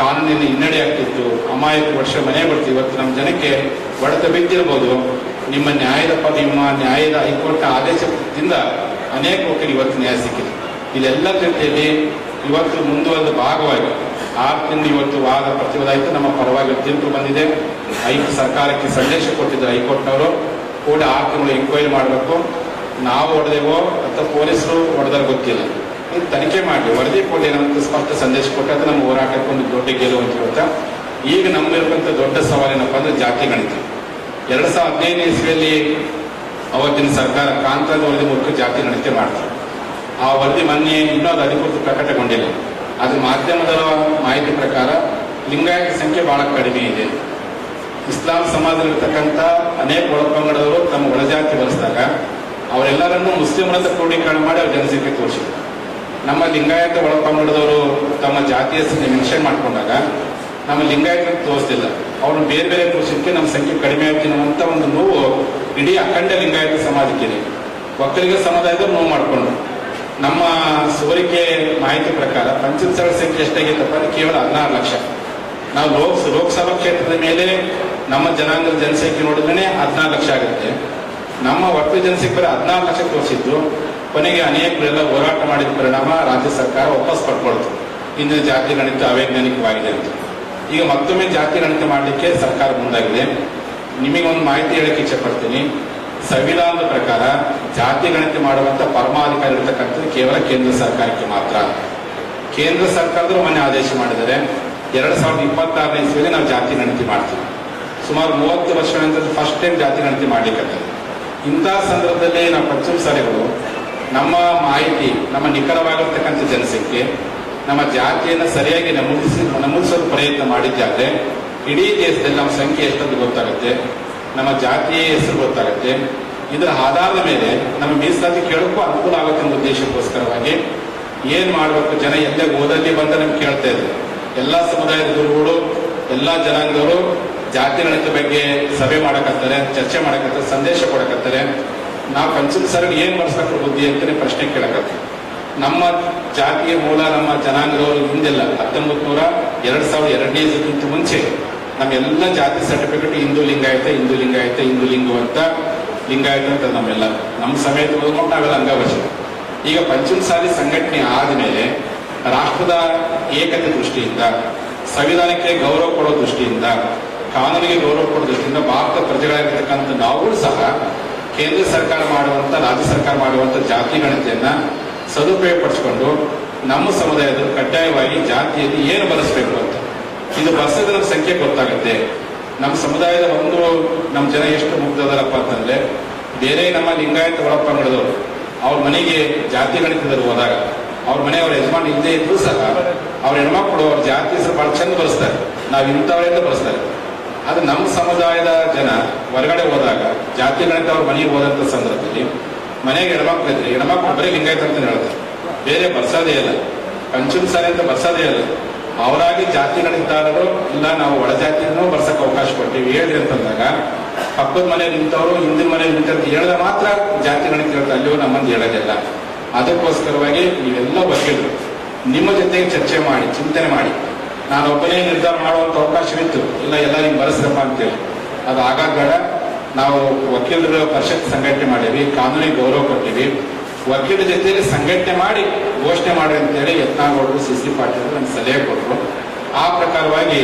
ಕಾನೂನಿನ ಹಿನ್ನಡೆ ಆಗ್ತಿತ್ತು, ಅಮಾಯಕ ವರ್ಷ ಮನೆ ಬರ್ತೀವಿ ಇವತ್ತು ನಮ್ಮ ಜನಕ್ಕೆ ಹೊಡೆತ ಬಿದ್ದಿರ್ಬೋದು. ನಿಮ್ಮ ನ್ಯಾಯದ ಪ ನಿಮ್ಮ ನ್ಯಾಯದ ಹೈಕೋರ್ಟ್ ಆದೇಶದಿಂದ ಅನೇಕ ವಕೀಲರು ಇವತ್ತು ನ್ಯಾಯ ಸಿಕ್ಕಿದೆ. ಇದೆಲ್ಲ ಜೊತೆಯಲ್ಲಿ ಇವತ್ತು ಮುಂದುವರೆದ ಭಾಗವಾಗಿ ಆರು ಇವತ್ತು ವಾದ ಪ್ರತಿವಾದ ನಮ್ಮ ಪರವಾಗಿ ತೀರ್ಪು ಬಂದಿದೆ. ಐದು ಸರ್ಕಾರಕ್ಕೆ ಸಂದೇಶ ಕೊಟ್ಟಿದ್ದಾರೆ ಹೈಕೋರ್ಟ್ನವರು ಕೂಡ ಆರು ತಿಂಗಳು ಎಂಕ್ವೈರಿ ಮಾಡಬೇಕು. ನಾವು ಹೊಡೆದೇವೋ ಅಥವಾ ಪೊಲೀಸರು ಹೊಡೆದಾಗ ಗೊತ್ತಿಲ್ಲ. ತನಿಖೆ ಮಾಡಿ ವರದಿ ಕೊಡಿ ಏನಂತ ಸ್ಪಷ್ಟ ಸಂದೇಶ ಕೊಟ್ಟು ಅದು ನಮ್ಮ ಹೋರಾಟಕ್ಕೆ ಒಂದು ದೊಡ್ಡ ಗೆಲುವು ಅಂತ ಹೇಳ್ತಾ, ಈಗ ನಮ್ಮಲ್ಲಿರುವಂತ ದೊಡ್ಡ ಸವಾಲೇನಪ್ಪ ಅಂದ್ರೆ ಜಾತಿ ಗಣಿತ. ಎರಡು ಸಾವಿರದ ಹದಿನೈದನೇ ಇಸ್ವಿಯಲ್ಲಿ ಅವತ್ತಿನ ಸರ್ಕಾರ ಕಾಂತರಾಜ್ ವರದಿ ಮೂಲಕ ಜಾತಿ ಗಣಿತ ಮಾಡ್ತಾರೆ ಆ ವರದಿ ಮೊನ್ನೆ ಇನ್ನೂ ಅದು ಅಧಿಕೃತ ಪ್ರಕಟಗೊಂಡಿಲ್ಲ. ಅದು ಮಾಧ್ಯಮದ ಮಾಹಿತಿ ಪ್ರಕಾರ ಲಿಂಗಾಯತ ಸಂಖ್ಯೆ ಬಹಳ ಕಡಿಮೆ ಇದೆ. ಇಸ್ಲಾಂ ಸಮಾಜದಲ್ಲಿರ್ತಕ್ಕಂಥ ಅನೇಕ ಒಳಪಂಗಡದವರು ತಮ್ಮ ಒಳಜಾತಿ ಬರೆಸಿದಾಗ ಅವರೆಲ್ಲರನ್ನೂ ಮುಸ್ಲಿಮರಂತ ಕ್ರೋಢೀಕರಣ ಮಾಡಿ ಅವ್ರ ಜನಸಂಖ್ಯೆ ತೋರಿಸಿದ್ರು. ನಮ್ಮ ಲಿಂಗಾಯತ ಒಳಪಂಗಡದವರು ತಮ್ಮ ಜಾತಿಯ ಮೆನ್ಷನ್ ಮಾಡ್ಕೊಂಡಾಗ ನಮ್ಮ ಲಿಂಗಾಯತ ತೋರಿಸ್ತಿಲ್ಲ ಅವ್ರನ್ನ ಬೇರೆ ಬೇರೆ ತೋರಿಸಲಿಕ್ಕೆ ನಮ್ಮ ಸಂಖ್ಯೆ ಕಡಿಮೆ ಆಗ್ತೀನಿ ಅಂತ ಒಂದು ನೋವು ಇಡೀ ಅಖಂಡ ಲಿಂಗಾಯತ ಸಮಾಜಕ್ಕಿದೆ ಒಕ್ಕಲಿಗ ಸಮುದಾಯದ ನೋವು ಮಾಡ್ಕೊಂಡ್ರು. ನಮ್ಮ ಸೋರಿಕೆ ಮಾಹಿತಿ ಪ್ರಕಾರ ಪಂಚಾಯತ್ ಸಂಖ್ಯೆ ಎಷ್ಟಾಗಿತ್ತಪ್ಪ ಕೇವಲ ಹದಿನಾರು ಲಕ್ಷ. ನಾವು ಲೋಕ್ ಲೋಕಸಭಾ ಕ್ಷೇತ್ರದ ಮೇಲೆ ನಮ್ಮ ಜನಾಂಗದ ಜನಸಂಖ್ಯೆ ನೋಡಿದ್ರೆ ಹದಿನಾರು ಲಕ್ಷ ಆಗುತ್ತೆ. ನಮ್ಮ ಒಟ್ಟು ಜನಸಂಖ್ಯೆ ಬರೀ ಹದಿನಾರು ಲಕ್ಷ ತೋರಿಸಿದ್ದು, ಕೊನೆಗೆ ಅನೇಕರೆಲ್ಲ ಹೋರಾಟ ಮಾಡಿದ ಪರಿಣಾಮ ರಾಜ್ಯ ಸರ್ಕಾರ ವಾಪಸ್ ಪಡ್ಕೊಳ್ತು. ಇಂದಿನ ಜಾತಿ ಗಣಿತ ಅವೈಜ್ಞಾನಿಕವಾಗಿದೆ ಅಂತ. ಈಗ ಮತ್ತೊಮ್ಮೆ ಜಾತಿ ಗಣಿತ ಮಾಡಲಿಕ್ಕೆ ಸರ್ಕಾರ ಮುಂದಾಗಿದೆ. ನಿಮಗೆ ಒಂದು ಮಾಹಿತಿ ಹೇಳಕ್ಕೆ ಇಚ್ಛೆ ಪಡ್ತೀನಿ. ಸಂವಿಧಾನದ ಪ್ರಕಾರ ಜಾತಿ ಗಣತಿ ಮಾಡುವಂತ ಪರಮಾಧಿಕಾರಿ ಇರತಕ್ಕಂಥದ್ದು ಕೇವಲ ಕೇಂದ್ರ ಸರ್ಕಾರಕ್ಕೆ ಮಾತ್ರ. ಕೇಂದ್ರ ಸರ್ಕಾರದವರು ಮೊನ್ನೆ ಆದೇಶ ಮಾಡಿದರೆ ಎರಡ್ ಸಾವಿರದ ಇಪ್ಪತ್ತಾರನೇ ಇಸ್ವಿಯಲ್ಲಿ ನಾವು ಜಾತಿ ಗಣತಿ ಮಾಡ್ತೀವಿ. ಸುಮಾರು ಮೂವತ್ತು ವರ್ಷಗಳಿಂದ ಫಸ್ಟ್ ಟೈಮ್ ಜಾತಿ ಗಣತಿ ಮಾಡ್ಲಿಕ್ಕೆ ಇಂತಹ ಸಂದರ್ಭದಲ್ಲಿ ನಾವು ಪಶ್ಚಿಮ ಸಾರಿಗಳು, ನಮ್ಮ ಮಾಹಿತಿ, ನಮ್ಮ ನಿಖರವಾಗಿರ್ತಕ್ಕಂಥ ಜನಸಂಖ್ಯೆ, ನಮ್ಮ ಜಾತಿಯನ್ನು ಸರಿಯಾಗಿ ನಮೂದಿಸಿ ನಮೂದಿಸಲು ಪ್ರಯತ್ನ ಮಾಡಿದ್ದಾದ್ರೆ, ಇಡೀ ದೇಶದಲ್ಲಿ ನಮ್ಮ ಸಂಖ್ಯೆ ಎಷ್ಟೊಂದು ಗೊತ್ತಾಗುತ್ತೆ? ನಮ್ಮ ಜಾತಿಯ ಹೆಸರು ಗೊತ್ತಾಗುತ್ತೆ. ಇದರ ಆಧಾರದ ಮೇಲೆ ನಮ್ಮ ಮೀಸಲಾತಿ ಕೇಳೋಕ್ಕೂ ಅನುಕೂಲ ಆಗುತ್ತೆ ಅನ್ನೋ ಉದ್ದೇಶಕ್ಕೋಸ್ಕರವಾಗಿ ಏನ್ ಮಾಡಬೇಕು? ಜನ ಎಲ್ಲೇ ಓದಲ್ಲಿ ಬಂದ ನಮ್ಗೆ ಕೇಳ್ತಾ ಇದ್ರು. ಎಲ್ಲಾ ಸಮುದಾಯದ ಗುರುಗಳು ಎಲ್ಲಾ ಜನಾಂಗದವರು ಜಾತಿ ಗಣಿತ ಬಗ್ಗೆ ಸಭೆ ಮಾಡಕತ್ತಾರೆ, ಚರ್ಚೆ ಮಾಡಕತ್ತಾರೆ, ಸಂದೇಶ ಕೊಡಕತ್ತಾರೆ. ನಾವು ಕನ್ಸಿಲ್ ಸರ್ ಏನ್ ಮಾಡಿಸ್ಬೇಕು ಬುದ್ಧಿ ಅಂತಾನೆ ಪ್ರಶ್ನೆ ಕೇಳಕತ್ತೀವಿ. ನಮ್ಮ ಜಾತಿಯ ಮೂಲ, ನಮ್ಮ ಜನಾಂಗದವರು ಹಿಂದೆಲ್ಲ ಹತ್ತೊಂಬತ್ತು ನೂರ ಎರಡ್ ಸಾವಿರದ ಎರಡನೇ ಮುಂಚೆ ನಮ್ಮೆಲ್ಲ ಜಾತಿ ಸರ್ಟಿಫಿಕೇಟ್ ಹಿಂದೂ ಲಿಂಗಾಯತ ಹಿಂದೂ ಲಿಂಗಾಯತ, ಹಿಂದೂ ಲಿಂಗವಂತ ಲಿಂಗಾಯತ ಅಂತ ನಮ್ಮೆಲ್ಲ, ನಮ್ಮ ಸಮೇತ ಓದ್ಕೊಂಡು ನಾವೆಲ್ಲ ಅಂಗವಚನ ಈಗ ಪಂಚಮ ಸಾಲಿ ಸಂಘಟನೆ ಆದಮೇಲೆ ರಾಷ್ಟ್ರದ ಏಕತೆ ದೃಷ್ಟಿಯಿಂದ, ಸಂವಿಧಾನಕ್ಕೆ ಗೌರವ ಕೊಡೋ ದೃಷ್ಟಿಯಿಂದ, ಕಾನೂನಿಗೆ ಗೌರವ ಕೊಡೋ ದೃಷ್ಟಿಯಿಂದ ಭಾರತ ಪ್ರಜೆಗಳಾಗಿರ್ತಕ್ಕಂಥ ನಾವು ಸಹ ಕೇಂದ್ರ ಸರ್ಕಾರ ಮಾಡುವಂತ, ರಾಜ್ಯ ಸರ್ಕಾರ ಮಾಡುವಂತ ಜಾತಿ ಗಣತಿಯನ್ನ ಸದುಪಯೋಗ ಪಡಿಸಿಕೊಂಡು ನಮ್ಮ ಸಮುದಾಯದಲ್ಲಿ ಕಡ್ಡಾಯವಾಗಿ ಜಾತಿಯಲ್ಲಿ ಏನು ಬಳಸಬೇಕು ಅಂತ. ಇದು ಬಸ್ಸದ ಸಂಖ್ಯೆ ಗೊತ್ತಾಗುತ್ತೆ. ನಮ್ಮ ಸಮುದಾಯದ ಒಂದು ನಮ್ಮ ಜನ ಎಷ್ಟು ಮುಗ್ಧದಾರಪ್ಪ ಅಂತಂದ್ರೆ, ಬೇರೆ ನಮ್ಮ ಲಿಂಗಾಯತ ಒಳಪಂಗಡದವರು ಅವ್ರ ಮನೆಗೆ ಜಾತಿ ಗಣಿತದಲ್ಲಿ ಹೋದಾಗ, ಅವ್ರ ಮನೆಯವ್ರ ಯಜಮಾನ ಇಲ್ಲದೆ ಇದ್ರೂ ಸಹ ಅವ್ರ ಹೆಣ್ಮಕ್ಳು ಅವ್ರ ಜಾತಿ ಹೆಸರು ಬಹಳ ಚಂದ ಬರೆಸ್ತಾರೆ. ನಾವು ಇಂಥವರಿಂದ ಬರೆಸ್ತಾರೆ. ಅದು ನಮ್ಮ ಸಮುದಾಯದ ಜನ ಹೊರಗಡೆ ಹೋದಾಗ, ಜಾತಿ ಗಣಿತ ಅವ್ರ ಮನೆಗೆ ಹೋದಂತ ಸಂದರ್ಭದಲ್ಲಿ ಮನೆಗೆ ಹೆಣ್ಮಕ್ಳು ಇದ್ರೆ, ಹೆಣ್ಮಕ್ಳು ಬರೀ ಲಿಂಗಾಯತ ಅಂತ ಹೇಳ್ತಾರೆ. ಬೇರೆ ಬರ್ಸೋದೇ ಇಲ್ಲ. ಪಂಚಮ ಸಾರಿ ಅಂತ ಬರ್ಸೋದೇ ಇಲ್ಲ. ಅವರಾಗಿ ಜಾತಿ ಗಣಿತದಾರರು ಇಲ್ಲ ನಾವು ಒಳ ಜಾತಿಯನ್ನು ಬರ್ಸಕ್ಕೆ ಅವಕಾಶ ಕೊಟ್ಟಿವಿ ಹೇಳಿ ಅಂತಂದಾಗ ಪಕ್ಕದ ಮನೆ ನಿಂತವರು, ಹಿಂದಿನ ಮನೆ ನಿಂತವ್ರು ಹೇಳಿದ ಮಾತ್ರ ಜಾತಿ ಗಣಿತ ಹೇಳ್ತಾರೆ ಅಲ್ಲಿಯೂ ನಮ್ಮಂದು ಹೇಳೋದಿಲ್ಲ. ಅದಕ್ಕೋಸ್ಕರವಾಗಿ ನೀವೆಲ್ಲ ವಕೀಲರು ನಿಮ್ಮ ಜೊತೆಗೆ ಚರ್ಚೆ ಮಾಡಿ, ಚಿಂತನೆ ಮಾಡಿ. ನಾನು ಒಬ್ಬನೇ ನಿರ್ಧಾರ ಮಾಡುವಂತ ಅವಕಾಶವಿತ್ತು. ಇಲ್ಲ ಎಲ್ಲ ನಿಮ್ಗೆ ಬರೆಸ್ರಪ್ಪ ಅಂತೇಳಿ. ಅದು ಆಗಾಗ ನಾವು ವಕೀಲರ ಪರಿಷತ್ ಸಂಘಟನೆ ಮಾಡೀವಿ, ಕಾನೂನಿಗೆ ಗೌರವ ಕೊಟ್ಟಿವಿ. ವಕೀಲರ ಜೊತೆಯಲ್ಲಿ ಸಂಘಟನೆ ಮಾಡಿ ಘೋಷಣೆ ಮಾಡಿ ಅಂತೇಳಿ ಯತ್ನಾಗೌಡರು ಸಿ ಸಿ ಪಾಟೀಲ್ ನಮ್ಗೆ ಸಲಹೆ ಕೊಟ್ಟರು ಆ ಪ್ರಕಾರವಾಗಿ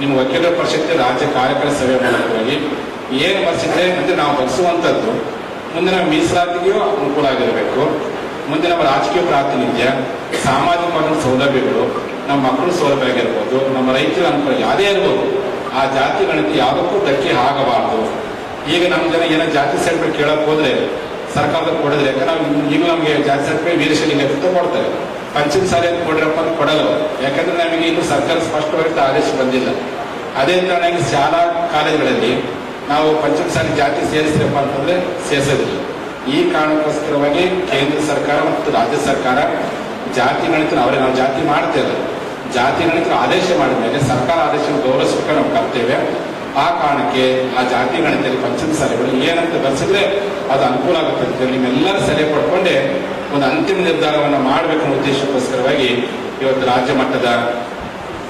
ನಿಮ್ಮ ವಕೀಲರ ಪರಿಷತ್ ರಾಜ್ಯ ಕಾರ್ಯಕರ ಸಭೆ ಮೂಲಕವಾಗಿ ಏನು ಮರೆಸಿದ್ರೆ ಅಂದ್ರೆ ನಾವು ಬರೆಸುವಂಥದ್ದು ಮುಂದೆ ನಮ್ಮ ಮೀಸಲಾತಿಗೂ ಅನುಕೂಲ ಆಗಿರಬೇಕು ಮುಂದೆ ನಮ್ಮ ರಾಜಕೀಯ ಪ್ರಾತಿನಿಧ್ಯ ಸಾಮಾಜಿಕವಾದ ಸೌಲಭ್ಯಗಳು, ನಮ್ಮ ಮಕ್ಕಳ ಸೌಲಭ್ಯ ಆಗಿರ್ಬೋದು, ನಮ್ಮ ರೈತರ ಅನುಕೂಲ ಯಾವುದೇ ಇರ್ಬೋದು, ಆ ಜಾತಿ ಗಣತಿ ಯಾವುದಕ್ಕೂ ಧಕ್ಕೆ ಆಗಬಾರ್ದು ಈಗ ನಮ್ಮ ಜನ ಏನೋ ಜಾತಿ ಸರ್ಟಿಫಿಕೇಟ್ ಕೇಳಕ್ ಹೋದ್ರೆ ಸರ್ಕಾರದ ಕೊಡಿದ್ರೆ, ಯಾಕಂದ್ರೆ ನಾವು ಈಗ ನಮಗೆ ಜಾತಿ ಸರ್ಕಾರ ವೀರಶೈಲಿ ಅಂತ ಕೊಡ್ತಾರೆ. ಪಂಚಮ ಸಾರಿ ಅಂತ ಕೊಡ್ರಪ್ಪ ಅಂತ ಕೊಡಲ್ಲ. ಯಾಕಂದ್ರೆ ನಮಗೆ ಇನ್ನು ಸರ್ಕಾರ ಸ್ಪಷ್ಟವಾಗಿ ಆದೇಶ ಬಂದಿಲ್ಲ. ಅದೇ ಕಾರಣ ಶಾಲಾ ಕಾಲೇಜುಗಳಲ್ಲಿ ನಾವು ಪಂಚಮ ಸಾಲಿ ಜಾತಿ ಸೇರಿಸ್ರಪ್ಪ ಅಂತಂದ್ರೆ ಸೇರಿಸೋದಿಲ್ಲ. ಈ ಕಾರಣಕ್ಕೋಸ್ಕರವಾಗಿ ಕೇಂದ್ರ ಸರ್ಕಾರ ಮತ್ತು ರಾಜ್ಯ ಸರ್ಕಾರ ಜಾತಿ ಗಣಿತ ಅವರೇ, ನಾವು ಜಾತಿ ಮಾಡ್ತೇವೆ. ಜಾತಿ ಗಣಿತ ಆದೇಶ ಮಾಡಿದ ಮೇಲೆ ಸರ್ಕಾರ ಆದೇಶ ಗೌರವಿಸ್ಬೇಕು ನಾವು ಕರ್ತವ್ಯ. ಆ ಕಾರಣಕ್ಕೆ ಆ ಜಾತಿ ಗಣಿತದಲ್ಲಿ ಪಂಚಮ ಸಲಹೆಗಳು ಏನಂತ ಬರ್ಸಿದ್ರೆ ಅದು ಅನುಕೂಲ ಆಗುತ್ತೆ ಅಂತ ನಿಮ್ಮೆಲ್ಲರ ಸಲಹೆ ಪಡ್ಕೊಂಡೆ ಒಂದು ಅಂತಿಮ ನಿರ್ಧಾರವನ್ನು ಮಾಡಬೇಕು ಉದ್ದೇಶಕ್ಕೋಸ್ಕರವಾಗಿ ಇವತ್ತು ರಾಜ್ಯ ಮಟ್ಟದ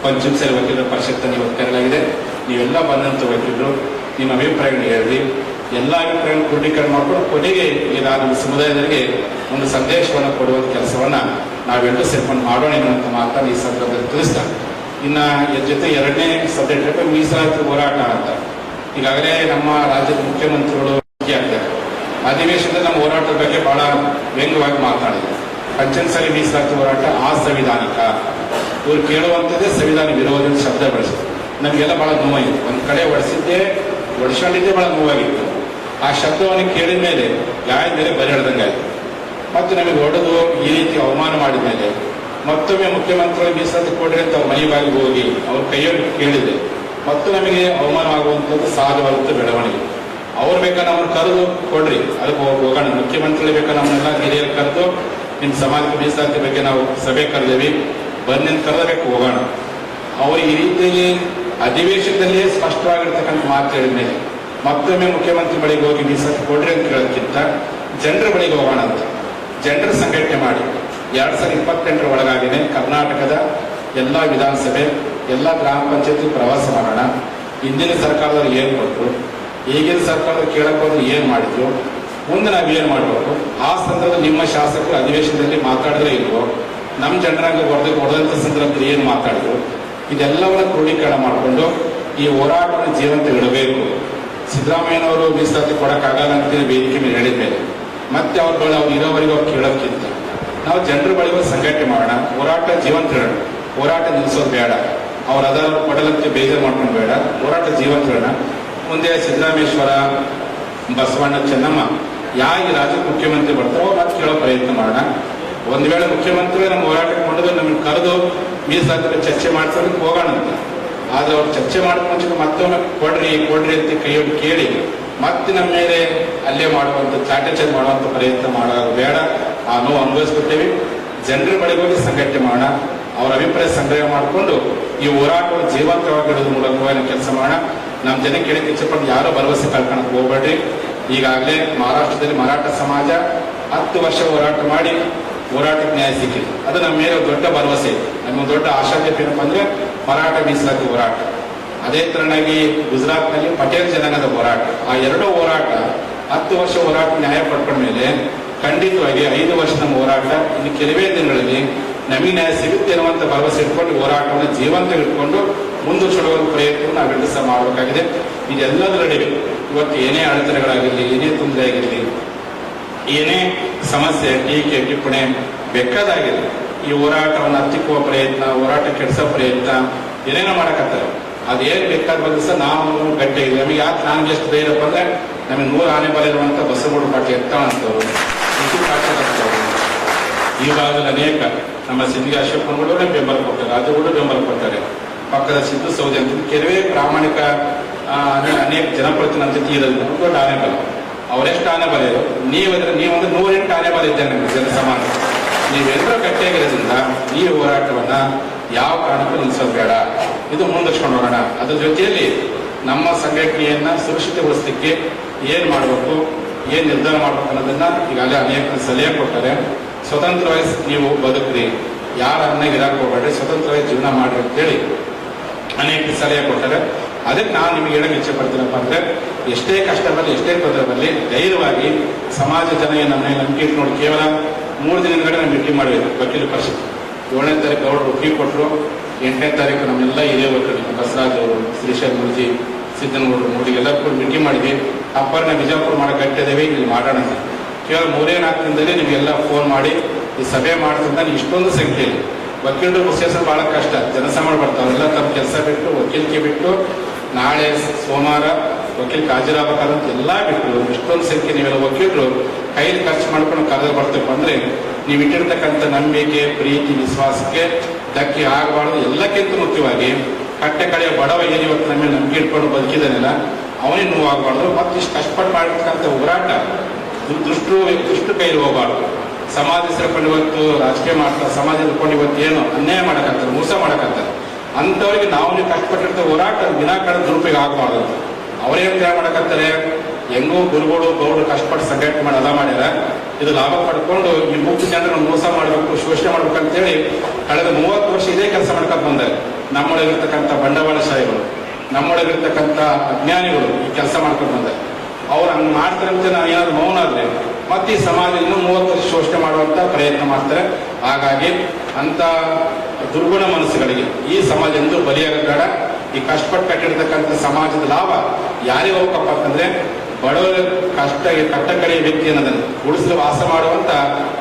ಪಂಚಮ ಸಲಹೆ ವಕೀಲರ ಪರಿಷತ್ತನ್ನು ಇವತ್ತು ಕರೆಯಲಾಗಿದೆ. ನೀವೆಲ್ಲ ಬಂದಂತ ವಕೀಲರು, ನಿಮ್ಮ ಅಭಿಪ್ರಾಯಗಳನ್ನ ಹೇಳಿ ಎಲ್ಲ ಅಭಿಪ್ರಾಯಗಳನ್ನು ಕ್ರೋಢೀಕರಣ ಮಾಡ್ಕೊಂಡು ಕೊನೆಗೆ ನಮ್ಮ ಸಮುದಾಯದವರಿಗೆ ಒಂದು ಸಂದೇಶವನ್ನು ಕೊಡುವಂಥ ಕೆಲಸವನ್ನು ನಾವೆಲ್ಲರೂ ಸೇರ್ಕೊಂಡು ಮಾಡೋಣ ಎನ್ನುವಂಥ ಮಾತನ್ನು ಈ ಸಂದರ್ಭದಲ್ಲಿ ತಿಳಿಸ್ತಾ ಇನ್ನ ಜೊತೆ ಎರಡನೇ ಸಬ್ಜೆಕ್ಟ್ ಮೀಸಲಾತಿ ಹೋರಾಟ ಅಂತ. ಈಗಾಗಲೇ ನಮ್ಮ ರಾಜ್ಯದ ಮುಖ್ಯಮಂತ್ರಿಗಳು ಆಗ್ತಾರೆ. ಅಧಿವೇಶನದಲ್ಲಿ ನಮ್ಮ ಹೋರಾಟದ ಬಗ್ಗೆ ಬಹಳ ವ್ಯಂಗ್ಯವಾಗಿ ಮಾತನಾಡಿದ್ರು ಸರಿ ಮೀಸಲಾತಿ ಹೋರಾಟ ಅಸಂವಿಧಾನಿಕ ಇವರು ಕೇಳುವಂಥದ್ದೇ ಸಂವಿಧಾನ ವಿರೋಧಿ ಶಬ್ದ ಬಳಸಿದ್ರು. ನಮಗೆಲ್ಲ ಬಹಳ ನೋವಾಗಿದೆ ಒಂದ್ ಕಡೆ ಒಡಿಸಿದ್ದೇ, ಒಡಿಸ್ಕೊಂಡಿದ್ದೇ ಬಹಳ ನೋವಾಗಿತ್ತು ಆ ಶಬ್ದವನ್ನು ಕೇಳಿದ ಮೇಲೆ ಗಾಯದ ಮೇಲೆ ಬರಿ ಎಳ್ದಂಗಾಯ್ತು ಮತ್ತು ನಮಗೆ ಹೊಡೆದು ಈ ರೀತಿ ಅವಮಾನ ಮಾಡಿದ ಮೇಲೆ ಮತ್ತೊಮ್ಮೆ ಮುಖ್ಯಮಂತ್ರಿಗಳು ಮೀಸಲಾತಿ ಕೊಡ್ರಿ ಅಂತ ಮನೆ ಬಾಗಿ ಹೋಗಿ ಅವ್ರ ಕೈಯಲ್ಲಿ ಕೇಳಿದೆ. ಮತ್ತು ನಮಗೆ ಅವಮಾನ ಆಗುವಂಥದ್ದು ಸಹಜವಾದಂಥ ಬೆಳವಣಿಗೆ. ಅವ್ರು ಬೇಕಾ ನಮ್ಮನ್ನು ಕರೆದು ಕೊಡ್ರಿ. ಅದಕ್ಕೆ ಹೋಗ್- ಹೋಗೋಣ. ಮುಖ್ಯಮಂತ್ರಿಗಳು ಬೇಕಾ ನಮ್ಮನ್ನೆಲ್ಲ ಹಿರಿಯರು ಕರೆದು ನಿಮ್ಮ ಸಮಾಜಕ್ಕೆ ಮೀಸಲಾತಿ ಬಗ್ಗೆ ನಾವು ಸಭೆ ಕರೆದೇವಿ. ಬನ್ನಿ ಅಂತ ಕರೆದಬೇಕು, ಹೋಗೋಣ. ಅವರು ಈ ರೀತಿಯಲ್ಲಿ ಅಧಿವೇಶನದಲ್ಲಿ ಸ್ಪಷ್ಟವಾಗಿರ್ತಕ್ಕಂಥ ಮಾತು ಹೇಳಿದ ಮತ್ತೊಮ್ಮೆ ಮುಖ್ಯಮಂತ್ರಿ ಬಳಿಗೆ ಹೋಗಿ ಮೀಸಲಾತಿ ಕೊಡ್ರಿ ಅಂತ ಕೇಳೋದಕ್ಕಿಂತ ಜನರ ಬಳಿಗೆ ಹೋಗೋಣ ಅಂತ. ಜನರ ಸಂಘಟನೆ ಮಾಡಿ. ಎರಡ್ ಸಾವಿರದ ಇಪ್ಪತ್ತೆಂಟರ ಒಳಗಾಗಿನೇ ಕರ್ನಾಟಕದ ಎಲ್ಲ ವಿಧಾನಸಭೆ, ಎಲ್ಲ ಗ್ರಾಮ ಪಂಚಾಯತಿ ಪ್ರವಾಸ ಮಾಡೋಣ. ಹಿಂದಿನ ಸರ್ಕಾರದವ್ರು ಏನು ಕೊಟ್ಟರು ಈಗಿನ ಸರ್ಕಾರದವ್ರು ಕೇಳಕ್ ಏನು ಮಾಡಿದ್ರು, ಮುಂದೆ ನಾವು ಏನು ಮಾಡಬೇಕು? ಆ ಸಂದರ್ಭದಲ್ಲಿ ನಿಮ್ಮ ಶಾಸಕರು ಅಧಿವೇಶನದಲ್ಲಿ ಮಾತಾಡಿದ್ರೆ ಇಲ್ವೋ ನಮ್ಮ ಜನರಾಂಗ ಹೊಡೆದ ಹೊಡೆದಂಥ ಸಂದರ್ಭದಲ್ಲಿ ಏನು ಮಾತಾಡಿದ್ರು? ಇದೆಲ್ಲವನ್ನ ಕ್ರೋಢೀಕರಣ ಮಾಡಿಕೊಂಡು ಈ ಹೋರಾಟವನ್ನು ಜೀವಂತ ಇಡಬೇಕು. ಸಿದ್ದರಾಮಯ್ಯನವರು ಮೀಸಲಾತಿ ಕೊಡೋಕ್ಕಾಗಲ್ಲ ಅಂತ ವೇದಿಕೆ ಮೇಲೆ ಹೇಳಿದ ಮೇಲೆ ಮತ್ತೆ ಅವ್ರ ಬಳಿ ಅವ್ರು ಇರೋವರೆಗೂ ಅವ್ರು ಕೇಳೋಕ್ಕಿಂತ ನಾವು ಜನರ ಬಳಿ ಸಂಘಟನೆ ಮಾಡೋಣ, ಹೋರಾಟ ಜೀವಂತ ಕೇಳೋಣ ಹೋರಾಟ ನಿಲ್ಲಿಸೋದು ಬೇಡ. ಅವ್ರ ಅದ ಪಡಲಕ್ಕೆ ಬೇಜಾರು ಮಾಡ್ಕೊಂಡು ಬೇಡ. ಹೋರಾಟ ಜೀವಂತ ಕೇಳೋಣ ಮುಂದೆ ಸಿದ್ದರಾಮೇಶ್ವರ, ಬಸವಣ್ಣ, ಚೆನ್ನಮ್ಮ, ಯಾರಿಗೆ ರಾಜ್ಯ ಮುಖ್ಯಮಂತ್ರಿ ಬರ್ತಾರೋ ಮತ್ತೆ ಕೇಳೋ ಪ್ರಯತ್ನ ಮಾಡೋಣ. ಒಂದು ವೇಳೆ ಮುಖ್ಯಮಂತ್ರಿ ನಮ್ಮ ಹೋರಾಟಕ್ಕೆ ಮಾಡೋದು ನಮ್ಗೆ ಕರೆದು ಮೀಸಲಾತಿ ಚರ್ಚೆ ಮಾಡ್ಸೋದಕ್ಕೆ ಹೋಗೋಣ ಅಂತ. ಆದ್ರೆ ಅವ್ರು ಚರ್ಚೆ ಮುಂಚೆ ಮತ್ತೊಮ್ಮೆ ಕೊಡ್ರಿ ಕೊಡ್ರಿ ಅಂತ ಕೈಯೊಂದು ಕೇಳಿ ಮತ್ತೆ ನಮ್ಮ ಮೇಲೆ ಅಲ್ಲೇ ಮಾಡುವಂತ ಚಾಟಚರ್ ಮಾಡುವಂತ ಪ್ರಯತ್ನ ಮಾಡೋದು ಬೇಡ. ಆ ನೋವು ಅನುಭವಿಸ್ಕೊತೇವೆ ಜನರ ಬಳಿ ಹೋಗಿ ಸಂಘಟನೆ ಮಾಡೋಣ. ಅವರ ಅಭಿಪ್ರಾಯ ಸಂಗ್ರಹ ಮಾಡಿಕೊಂಡು ಈ ಹೋರಾಟವನ್ನು ಜೀವಂತವಾಗಿಡೋದ್ರ ಮೂಲಕವಾಗಿ ಕೆಲಸ ಮಾಡೋಣ. ನಮ್ಮ ಜನಕ್ಕೆ ಹೇಳಕ್ಕೆ ಇಚ್ಛಪಟ್ಟು ಯಾರೋ ಭರವಸೆ ಕಳ್ಕೊಳಕ್ ಹೋಗ್ಬೇಡ್ರಿ. ಈಗಾಗಲೇ ಮಹಾರಾಷ್ಟ್ರದಲ್ಲಿ ಮರಾಠ ಸಮಾಜ ಹತ್ತು ವರ್ಷ ಹೋರಾಟ ಮಾಡಿ ಹೋರಾಟಕ್ಕೆ ನ್ಯಾಯ ಸಿಕ್ಕಿದೆ. ಅದು ನಮ್ಮ ಮೇಲೆ ದೊಡ್ಡ ಭರವಸೆ. ನಮ್ಮ ದೊಡ್ಡ ಆಶಾದ್ಯತೆ ಏನಪ್ಪ ಅಂದ್ರೆ ಮರಾಠ ಮೀಸಲಾತಿ ಹೋರಾಟ. ಅದೇ ತರನಾಗಿ ಗುಜರಾತ್ನಲ್ಲಿ ಪಟೇಲ್ ಜನಾಂಗದ ಹೋರಾಟ. ಆ ಎರಡೂ ಹೋರಾಟ ಹತ್ತು ವರ್ಷ ಹೋರಾಟ ನ್ಯಾಯ ಪಡ್ಕೊಂಡ ಮೇಲೆ ಖಂಡಿತವಾಗಿ ಐದು ವರ್ಷದ ಹೋರಾಟ ಇನ್ನು ಕೆಲವೇ ದಿನಗಳಲ್ಲಿ ನಮಗೆ ಸಿಗುತ್ತೆ ಅನ್ನುವಂಥ ಭರವಸೆ ಇಟ್ಕೊಂಡು ಹೋರಾಟವನ್ನು ಜೀವಂತ ಇಟ್ಕೊಂಡು ಮುಂದುವರಿಸುವ ಪ್ರಯತ್ನವನ್ನು ನಾವೆಲ್ಲ ಸಹ ಮಾಡಬೇಕಾಗಿದೆ. ಇದೆಲ್ಲದರ ನಡುವೆ ಇವತ್ತು ಏನೇ ಅಡೆತಡೆಗಳಾಗಿರಲಿ, ಏನೇ ತೊಂದರೆ ಆಗಿರಲಿ ಏನೇ ಸಮಸ್ಯೆ, ಟೀಕೆ, ಟಿಪ್ಪಣಿ ಬೇಕಾದಾಗಿದೆ ಈ ಹೋರಾಟವನ್ನು ಹತ್ತಿಕ್ಕುವ ಪ್ರಯತ್ನ, ಹೋರಾಟ ಕೆಡಿಸೋ ಪ್ರಯತ್ನ ಏನೇನೋ ಮಾಡಕತ್ತಾರೆ. ಅದೇನು ಬೇಕಾದ ಬಂದ್ರೆ ಸಹ ನಾವು ಗಟ್ಟೆ ನಮಗೆ ಯಾಕೆ ನಾನು ಎಷ್ಟು ಧೈರ್ಯಪ್ಪ ಅಂದ್ರೆ ನಮಗೆ ನೂರು ಆನೆ ಬಲ ಇರುವಂತ ಬಸವಗೌಡ ಎತ್ತ ಎತ್ತಾಳಂತವ್ರು. ಸಿ ಪಾಟೀಲ್ ಈ ಭಾಗದಲ್ಲಿ ಅನೇಕ ನಮ್ಮ ಸಿಂಧಿಗೆ ಅಶೋಕನಗೌಡರೇ ಬೆಂಬಲ ಕೊಡ್ತಾರೆ. ಕೂಡ ಬೆಂಬಲ ಕೊಡ್ತಾರೆ. ಪಕ್ಕದ ಸಿದ್ದು ಸೌದಿ ಅಂತ ಕೆಲವೇ ಪ್ರಾಮಾಣಿಕ ಅನೇಕ ಜನಪ್ರತಿನಿಧಿ ಇರೋದು ದೊಡ್ಡ ಆನೆ ಬಲ ಅವರೆಷ್ಟು ಆನೆ ಬಲ ಇರೋ ನೀವಂದ್ರೆ ನೀವಂದ್ರೆ ನೂರೆಂಟು ಆನೆ ಬಲ ಇದ್ದೇನೆ ಜನ ಸಮಾನ ನೀವೆಲ್ಲರೂ ಗಟ್ಟಿಯಾಗಿರೋದ್ರಿಂದ ಈ ಹೋರಾಟವನ್ನ ಯಾವ ಕಾರಣಕ್ಕೂ ನಿಲ್ಲಿಸೋದು ಬೇಡ ಇದು ಮುಂದರ್ಸ್ಕೊಂಡು ಹೋಗೋಣ. ಅದ್ರ ಜೊತೆಯಲ್ಲಿ ನಮ್ಮ ಸಂಘಟನೆಯನ್ನ ಸುರಕ್ಷಿತಗೊಳಿಸಲಿಕ್ಕೆ ಏನು ಮಾಡಬೇಕು? ಏನ್ ನಿರ್ಧಾರ ಮಾಡ್ಬೇಕು ಅನ್ನೋದನ್ನ ಈಗಾಗಲೇ ಅನೇಕ ಸಲಹೆ ಕೊಟ್ಟರೆ ಸ್ವತಂತ್ರವಾಗಿ ನೀವು ಬದುಕ್ರಿ. ಯಾರ ಅನ್ನಾಗ ಇರಕ್ಕೆ ಹೋಗ್ಬೇಡ್ರಿ. ಸ್ವತಂತ್ರವಾಗಿ ಜೀವನ ಮಾಡ್ರಿ ಅಂತೇಳಿ ಅನೇಕ ಸಲಹೆ ಕೊಟ್ಟರೆ ಅದಕ್ಕೆ ನಾನು ನಿಮಗೆ ಹೇಳಕ್ಕೆ ಇಚ್ಛೆ ಪಡ್ತೀನಪ್ಪ ಅಂದ್ರೆ, ಎಷ್ಟೇ ಕಷ್ಟ ಬರಲಿ, ಎಷ್ಟೇ ತೊಂದರೆ ಬರಲಿ, ಧೈರ್ಯವಾಗಿ ಸಮಾಜ ಜನ ನಮ್ಮ ನಂಬಿಕೆ ನೋಡಿ ಕೇವಲ ಮೂರು ದಿನಗಳ ನಾವು ಮೀಟಿಂಗ್ ಮಾಡಬೇಕು ವಕೀಲ ಪರಿಷತ್. ಏಳನೇ ತಾರೀಕು ಅವರು ಒಪ್ಪಿಗೆ ಕೊಟ್ಟರು ಎಂಟನೇ ತಾರೀಕು ನಮ್ಮೆಲ್ಲ ಹಿರಿಯ ವಕೀಲರು, ಬಸವರಾಜ್ ಅವರು, ಶ್ರೀಶೈಲ್ ಮುರ್ಜಿ, ಸಿದ್ದನಗೌಡರು ಎಲ್ಲರೂ ಕೂಡ ಮೀಟಿಂಗ್ ಮಾಡಿದ್ವಿ. ಅಪ್ಪರನ್ನ ಬಿಜಾಪುರ ಮಾಡೋ ಕಟ್ಟಿದ್ದೇವೆ ಇಲ್ಲಿ ಮಾಡೋಣ ಕೇವಲ ಮೂರೇ ನಾಲ್ಕು ದಿನದಲ್ಲಿ ನಿಮಗೆಲ್ಲ ಫೋನ್ ಮಾಡಿ, ಈ ಸಭೆ ಮಾಡ್ತಂತ ಇಷ್ಟೊಂದು ಸಂಖ್ಯೆಯಲ್ಲಿ. ವಕೀಲರು ವಿಶೇಷ ಬಹಳ ಕಷ್ಟ. ಜನಸಾಮಾನ್ಯ ಬರ್ತಾವೆ ಎಲ್ಲ ತಮ್ಮ ಕೆಲಸ ಬಿಟ್ಟು, ವಕೀಲಿಕೆ ಬಿಟ್ಟು, ನಾಳೆ ಸೋಮವಾರ ವಕೀಲ್ ಹಾಜರಾಗಬೇಕಾದಂತ ಎಲ್ಲ ಬಿಟ್ಟು, ಇಷ್ಟೊಂದು ಸಂಖ್ಯೆ ನೀವೆಲ್ಲ ವಕೀಲರು ಕೈಲಿ ಖರ್ಚು ಮಾಡ್ಕೊಂಡು ಕರೆದು ಬರ್ತೇವೆ ಅಂದ್ರೆ, ನೀವು ಇಟ್ಟಿರ್ತಕ್ಕಂಥ ನಂಬಿಕೆ, ಪ್ರೀತಿ, ವಿಶ್ವಾಸಕ್ಕೆ ಧಕ್ಕೆ ಆಗಬಾರ್ದು. ಎಲ್ಲಕ್ಕಿಂತ ಮುಖ್ಯವಾಗಿ, ಕಟ್ಟೆ ಕಡೆಯ ಬಡವ ಏನು ಇವತ್ತು ನಮ್ಮ ನಂಬಿಕೆ ಇಟ್ಕೊಂಡು ಬದುಕಿದಾನೆಲ್ಲ ಅವನಿಗೆ ನೋವಾಗಬಾರ್ದು ಮತ್ತು ಇಷ್ಟು ಕಷ್ಟಪಟ್ಟು ಮಾಡಿರ್ತಕ್ಕಂಥ ಹೋರಾಟ ದುಷ್ಟು ದುಷ್ಟು ಕೈಲಿ ಹೋಗಬಾರ್ದು. ಸಮಾಜ ಸೇರ್ಕೊಂಡು ಇವತ್ತು ರಾಜಕೀಯ ಮಾಡ್ತಾರೆ, ಸಮಾಜ ಹಿಡ್ಕೊಂಡು ಇವತ್ತು ಏನು ಅನ್ಯಾಯ ಮಾಡಕತ್ತಾರೆ, ಮೋಸ ಮಾಡಕತ್ತಾರೆ. ಅಂಥವ್ರಿಗೆ ನಾವು ನೀವು ಕಷ್ಟಪಟ್ಟಿರ್ತ ಹೋರಾಟ ವಿನಾಕಾರಣ ದುರುಪಯೋಗ ಆಗಬಾರ್ದು. ಅವರೇನು ತಯಾರು ಮಾಡಕತ್ತಾರೆ? ಹೆಂಗೋ ಗುರುಗಳು, ಗೌಡರು ಕಷ್ಟಪಟ್ಟು ಸಂಘಟನೆ ಮಾಡಿ, ಅದ ಮಾಡ್ಯಾರ. ಇದು ಲಾಭ ಪಡ್ಕೊಂಡು ಈ ಮುಖ್ಯ ಜನರನ್ನು ಮೋಸ ಮಾಡಬೇಕು, ಶೋಷಣೆ ಮಾಡ್ಬೇಕು ಅಂತೇಳಿ ಕಳೆದ ಮೂವತ್ತು ವರ್ಷ ಇದೇ ಕೆಲಸ ಮಾಡ್ಕೊಂಡು ಬಂದಾರೆ. ನಮ್ಮೊಳಗಿರ್ತಕ್ಕಂಥ ಬಂಡವಾಳಶಾಹಿಗಳು ನಮ್ಮೊಳಗಿರ್ತಕ್ಕಂಥ ಅಜ್ಞಾನಿಗಳು ಈ ಕೆಲಸ ಮಾಡ್ಕೊಂಡು ಬಂದ ಅವ್ರು ಹಂಗೆ ಮಾಡ್ತಾರೆ ಅಂತ ನಾನು ಏನಾದ್ರು ಮೌನ ಆದ್ರೆ, ಮತ್ತೆ ಈ ಸಮಾಜ ಇನ್ನೂ ಮೂವತ್ತು ವರ್ಷ ಶೋಷಣೆ ಮಾಡುವಂತ ಪ್ರಯತ್ನ ಮಾಡ್ತಾರೆ. ಹಾಗಾಗಿ ಅಂತ ದುರ್ಗುಣ ಮನಸ್ಸುಗಳಿಗೆ ಈ ಸಮಾಜ ಎಂದೂ ಬಲಿಯಾಗಬೇಡ ಈ ಕಷ್ಟಪಟ್ಟು ಕಟ್ಟಿರ್ತಕ್ಕಂಥ ಸಮಾಜದ ಲಾಭ ಯಾರಿಗೆ ಹೋಗಪ್ಪ ಅಂತಂದ್ರೆ, ಬಡವರ ಕಷ್ಟ ಕಟ್ಟಕಡೆಯ ವ್ಯಕ್ತಿ ಅನ್ನೋದನ್ನು ಉಳಿಸಲು ವಾಸ ಮಾಡುವಂತ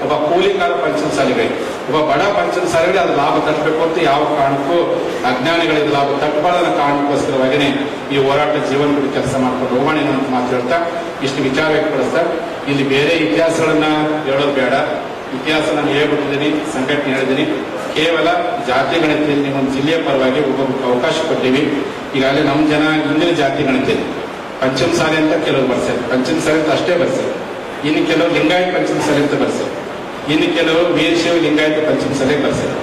ಒಬ್ಬ ಕೂಲಿಕಾರ ಪಂಚಮಸಾಲಿಗಳಿಗೆ. ಒಬ್ಬ ಬಡ ಪಂಚಮಸಾಲಿಗಳಿಗೆ ಅದು ಲಾಭ ತಟ್ಟಬೇಕು ಅಂತ ಯಾವ ಕಾರಣಕ್ಕೂ ಅಜ್ಞಾನಿಗಳಿಗೆ ಲಾಭ ತಟ್ಟಬಾರ್ದನ್ನ ಕಾರಣಕ್ಕೋಸ್ಕರವಾಗಿನೇ ಈ ಹೋರಾಟ ಜೀವನ ಬಿಟ್ಟು ಕೆಲಸ ಮಾಡ್ಕೊಂಡು ಹೋಗೋಣ ಅಂತ ಮಾತು ಹೇಳ್ತಾ, ಇಷ್ಟು ವಿಚಾರ ವ್ಯಕ್ತಪಡಿಸ್ತಾ, ಇಲ್ಲಿ ಬೇರೆ ಇತಿಹಾಸಗಳನ್ನ ಹೇಳೋದು ಬೇಡ. ಇತಿಹಾಸ ನಾನು ಹೇಳ್ಬಿಟ್ಟಿದ್ದೀನಿ, ಸಂಘಟನೆ ಹೇಳಿದ್ದೀನಿ. ಕೇವಲ ಜಾತಿ ಗಣತಿಯಲ್ಲಿ ಒಂದು ಜಿಲ್ಲೆಯ ಪರವಾಗಿ ಒಬ್ಬೊಬ್ಬರಿಗೆ ಅವಕಾಶ ಕೊಟ್ಟಿವಿ ಈಗಾಗಲೇ ನಮ್ಮ ಜನ ಹಿಂದಿನ ಜಾತಿ ಗಣತಿಯಲ್ಲಿ ಪಂಚಮ ಸಾಲೆ ಅಂತ ಕೆಲವರು ಬರ್ತಾರೆ ಪಂಚಮ ಸಾಲೆ ಅಂತ ಅಷ್ಟೇ ಬರ್ತಾರೆ ಇನ್ನು ಕೆಲವರು ಲಿಂಗಾಯತ್ ಪಂಚಮ ಸಾಲೆ ಅಂತ ಬರ್ತಾರೆ ಇನ್ನು ಕೆಲವರು ವೀರಶೈವ ಲಿಂಗಾಯತ ಪಂಚಮ ಸಾಲಿ ಬರ್ತಾರೆ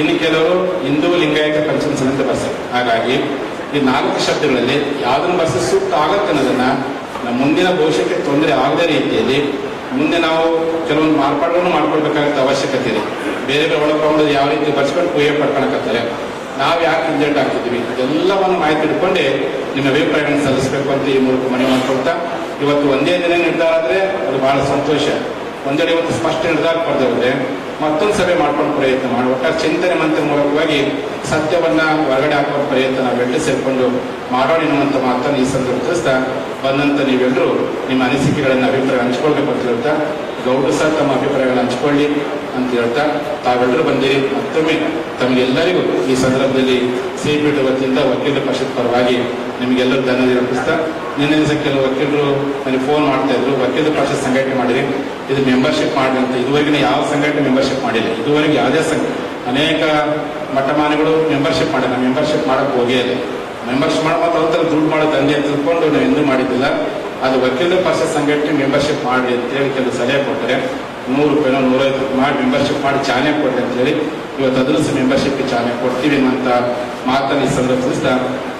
ಇನ್ನು ಕೆಲವರು ಹಿಂದೂ ಲಿಂಗಾಯತ ಪಂಚಮ ಸಾಲಿ ಅಂತ ಬರ್ತಾರೆ ಹಾಗಾಗಿ ಈ ನಾಲ್ಕು ಶಬ್ದಗಳಲ್ಲಿ ಯಾವ್ದನ್ನು ಬರ್ಸ ಸೂಕ್ತ ಅನ್ನೋದನ್ನ ನಮ್ಮ ಮುಂದಿನ ಭವಿಷ್ಯಕ್ಕೆ ತೊಂದರೆ ಆಗದ ರೀತಿಯಲ್ಲಿ ಮುಂದೆ ನಾವು ಕೆಲವೊಂದು ಮಾರ್ಪಾಡುಗಳನ್ನು ಮಾಡ್ಕೊಳ್ಬೇಕಾಗತ್ತ ಅವಶ್ಯಕತೆ ಇದೆ. ಬೇರೆ ಬೇರೆ ಒಳಗೊಂಡು ಯಾವ ರೀತಿ ಬರ್ಸ್ಕೊಂಡು ಪೂಜೆ ಪಡ್ಕೊಳಕತ್ತಾರೆ. ನಾವು ಯಾಕೆ ಇಂಜೆಂಟ್ ಆಗ್ತಿದ್ವಿ ಅದೆಲ್ಲವನ್ನು ಮಾಹಿತಿ ಇಟ್ಕೊಂಡೆ ನಿಮ್ಮ ಅಭಿಪ್ರಾಯಗಳನ್ನು ಸಲ್ಲಿಸಬೇಕು ಅಂತ ಈ ಮೂಲಕ ಮನವಿ ಮಾಡ್ಕೊಳ್ತಾ, ಇವತ್ತು ಒಂದೇ ದಿನ ನಿರ್ಧಾರ ಆದರೆ ಅದು ಬಹಳ ಸಂತೋಷ. ಒಂದೆಡೆ ಇವತ್ತು ಸ್ಪಷ್ಟ ನಿರ್ಧಾರ ಪಡೆದವ್ರೆ ಮತ್ತೊಂದು ಸಭೆ ಮಾಡ್ಕೊಂಡು ಪ್ರಯತ್ನ ಮಾಡಿ ಒಟ್ಟಾರೆ ಚಿಂತನೆ ಮಂತ್ರ ಮೂಲಕವಾಗಿ ಸತ್ಯವನ್ನ ಹೊರಗಡೆ ಹಾಕುವ ಪ್ರಯತ್ನ ನಾವೆಲ್ಲರೂ ಸೇರಿಕೊಂಡು ಮಾಡೋಣ ಎನ್ನುವಂತ ಮಾತನ್ನು ಈ ಬಂದಂತ ನೀವೆಲ್ಲರೂ ನಿಮ್ಮ ಅನಿಸಿಕೆಗಳನ್ನ ಅಭಿಪ್ರಾಯ ಹಂಚ್ಕೊಳ್ಬೇಕು ಅಂತ ಹೇಳ್ತಾ, ಗೌಡ್ರು ಸಹ ತಮ್ಮ ಅಭಿಪ್ರಾಯಗಳನ್ನ ಹಂಚ್ಕೊಳ್ಳಿ ಅಂತ ಹೇಳ್ತಾ, ತಾವೆಲ್ಲರೂ ಬಂದಿರಿ. ಮತ್ತೊಮ್ಮೆ ತಮಗೆಲ್ಲರಿಗೂ ಈ ಸಂದರ್ಭದಲ್ಲಿ ಸಿಬಿಟ ವತಿಯಿಂದ ವಕೀಲರ ಪರಿಷತ್ ಪರವಾಗಿ ನಿಮಗೆಲ್ಲರೂ ಧನ್ಯವಾದ ಅರ್ಪಿಸ್ತಾ ನಿನ್ನೆ ಕೆಲವು ವಕೀಲರು ನನಗೆ ಫೋನ್ ಮಾಡ್ತಾ ಇದ್ರು, ವಕೀಲರ ಪರಿಷತ್ ಸಂಘಟನೆ ಮಾಡಿರಿ. ಇದು ಮೆಂಬರ್ಶಿಪ್ ಮಾಡಿ ಅಂತ ಇದುವರೆಗಿನ ಯಾವ ಸಂಘಟನೆ ಮೆಂಬರ್ಶಿಪ್ ಮಾಡಿಲ್ಲ. ಇದುವರೆಗೆ ಯಾವುದೇ ಸಂಘ ಅನೇಕ ಮಠಮಾನಿಗಳು ಮೆಂಬರ್ಶಿಪ್ ಮಾಡಿಲ್ಲ. ಮೆಂಬರ್ಶಿಪ್ ಮಾಡೋಕ್ಕೆ ಹೋಗೇ ಇಲ್ಲ. ಮೆಂಬರ್ಶಿಪ್ ಮಾಡಿ ಮತ್ತು ಅವ್ರ ದುಡ್ಡು ಮಾಡೋ ದಂಧೆ ಅಂತ ತಿಳ್ಕೊಂಡು ನಾವು ಎಂದೂ ಮಾಡಿದ್ದಿಲ್ಲ. ಅದು ವಕೀಲ ಪರಿಷತ್ ಸಂಘಟನೆ ಮೆಂಬರ್ಶಿಪ್ ಮಾಡಿ ಅಂತೇಳಿ ಕೆಲವು ಸಲಹೆ ಕೊಟ್ಟರೆ ನೂರು ರೂಪಾಯಿನೋ ರೂಪಾಯಿ ಮಾಡಿ ಮೆಂಬರ್ಶಿಪ್ ಮಾಡಿ ಚಾನೆ ಕೊಡಿ ಅಂತೇಳಿ ಇವತ್ತು ಅದನ್ನು ಸಹ ಮೆಂಬರ್ಶಿಪ್ಗೆ ಚಾನೆ ಕೊಡ್ತೀವಿ ಅಂತ ಮಾತನ್ನು ಈ ಬಂದಂಥ ತಿಳಿಸ್ತಾ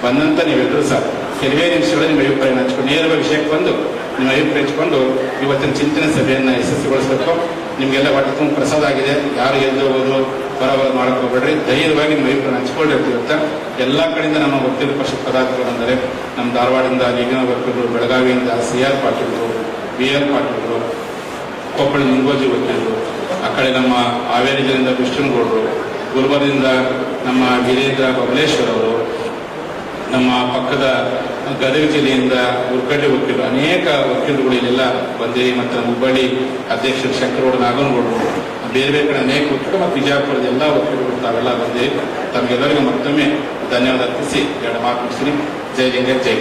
ಬಂದಂತ ನೀವೆಲ್ಲರೂ ಸಹ. ಕೆಲವೇ ನಿಮಿಷಗಳಲ್ಲಿ ನಿಮ್ಮ ಅಭಿಪ್ರಾಯ ಹಂಚ್ಕೊಂಡು ನೇರವಾಗಿ ವಿಷಯಕ್ಕೆ ಬಂದು ನಿಮ್ಮ ಅಭಿಪ್ರಾಯ ಹಂಚ್ಕೊಂಡು ಇವತ್ತಿನ ಚಿಂತನೆ ಸಭೆಯನ್ನು ಯಶಸ್ವಿಗೊಳಿಸಬೇಕು. ನಿಮಗೆಲ್ಲ ಹೊಟ್ಟೆ ತುಂಬ ಪ್ರಸಾದ ಆಗಿದೆ. ಯಾರು ಎದ್ದು ಹೋಗೋದು ಬರೋಬರ ಮಾಡಕ್ ಹೋಗ್ಬೇಡ್ರಿ. ಧೈರ್ಯವಾಗಿ ನಿಮ್ಮ ಅಭಿಪ್ರಾಯ ಹಂಚಿಕೊಂಡಿರ್ತೀವಿ ಎಲ್ಲ ಕಡೆಯಿಂದ ನಮ್ಮ ವಕೀಲ ಪರಿಷತ್ ಪದಾಧಿಕಾರಿಗಳು ಅಂದರೆ ನಮ್ಮ ಧಾರವಾಡದಿಂದ ಈಗಿನ ವಕೀಲರು ಬೆಳಗಾವಿಯಿಂದ ಸಿ ಆರ್ ಪಾಟೀಲ್ರು, ಬಿ ಆರ್ ಪಾಟೀಲ್ರು, ಕೊಪ್ಪಳ ನಿಂಗೋಜಿ ವಕೀಲರು, ಆ ಕಡೆ ನಮ್ಮ ಹಾವೇರಿ ಜಿಲ್ಲೆಯಿಂದ ಕೃಷ್ಣಗೌಡರು ಗುಲ್ಬರ್ಗದಿಂದ ನಮ್ಮ ವೀರೇಂದ್ರ ಬಬಲೇಶ್ವರ್ ಅವರು ನಮ್ಮ ಪಕ್ಕದ ಗದಗ ಜಿಲ್ಲೆಯಿಂದ ಉರ್ಕಡ್ಡಿ ವಕೀಲರು ಅನೇಕ ವಕೀಲರುಗಳು ಇಲ್ಲೆಲ್ಲ ಬಂದಿರಿ ಮತ್ತು ಹುಬ್ಬಳ್ಳಿ ಅಧ್ಯಕ್ಷರು ಶಂಕರಗೌಡ ನಾಗನಗೌಡರು ಬೇರೆ ಬೇರೆ ಕಡೆ ಅನೇಕ ವಕೀಲರು ಮತ್ತು ವಿಜಯಪುರದ ಎಲ್ಲ ವಕೀಲರು ತಾವೆಲ್ಲ ಬಂದಿರಿ ತಮಗೆಲ್ಲರಿಗೂ ಮತ್ತೊಮ್ಮೆ ಧನ್ಯವಾದ ಅರ್ಪಿಸಿ. ಎರಡು ಮಾತು ಮುಗಿಸ್ತೀನಿ. ಜೈ ಲಿಂಗ, ಜೈ